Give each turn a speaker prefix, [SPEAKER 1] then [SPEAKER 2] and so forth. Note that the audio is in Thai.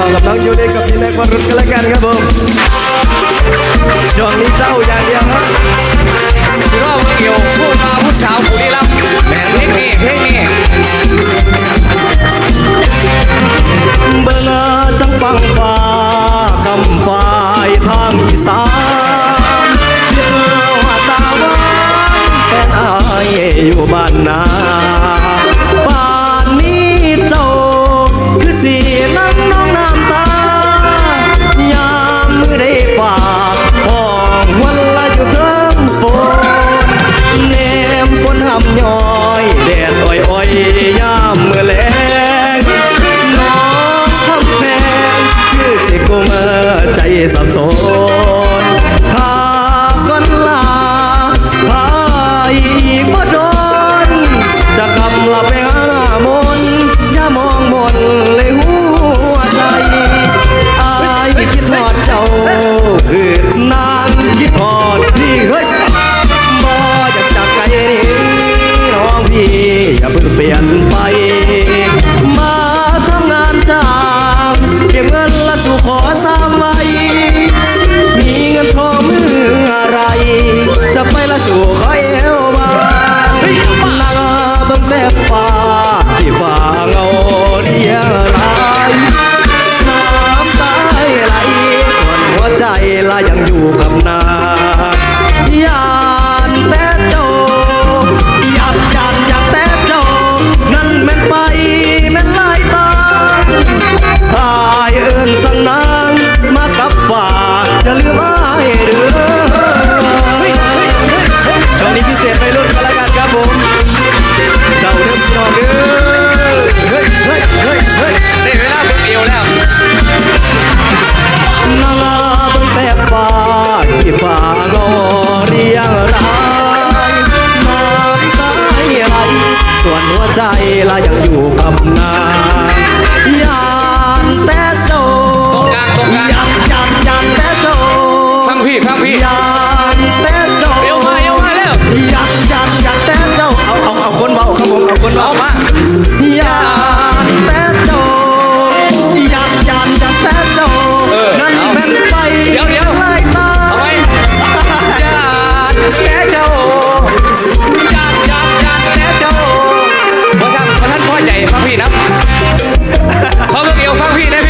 [SPEAKER 1] ต่อกับน้องยูนิกับพี่แม็กมารุนกันแล้วกันครับผมช่วงนี้เต้าอย่างเดียวครั
[SPEAKER 2] บสิรอบเมืองอยู่พูดมาผู้สาวผู้ลี้ลับ
[SPEAKER 1] แม่เพลงน
[SPEAKER 2] ี้เพลงนี้
[SPEAKER 1] เบิ่งอาจังฟังฟ้าคำฝ่ายทางอีสานเที่ยวหาตาวานแฟนอายอยู่บ้านนา นำย้อยแดดอ่อยอ่อยยามมือแลงน้องคำแพงคือสิกูเมื่อใจสับสน มาทำงานจ้างเก็บเงินละสู่ขอสามไว้มีเงินทอมืออะไร จะไปละสู่ขอเอวมางนาบังแทบฟ้าที่ฟ้าเงาเดียรายน้ำตาไหลส่นหัวใจละยังอยู่กับนา ส่วนหัวใจลายังอยู่กับนาง
[SPEAKER 2] พี่นะขาเสียงเอียวฟังพี่นะพี่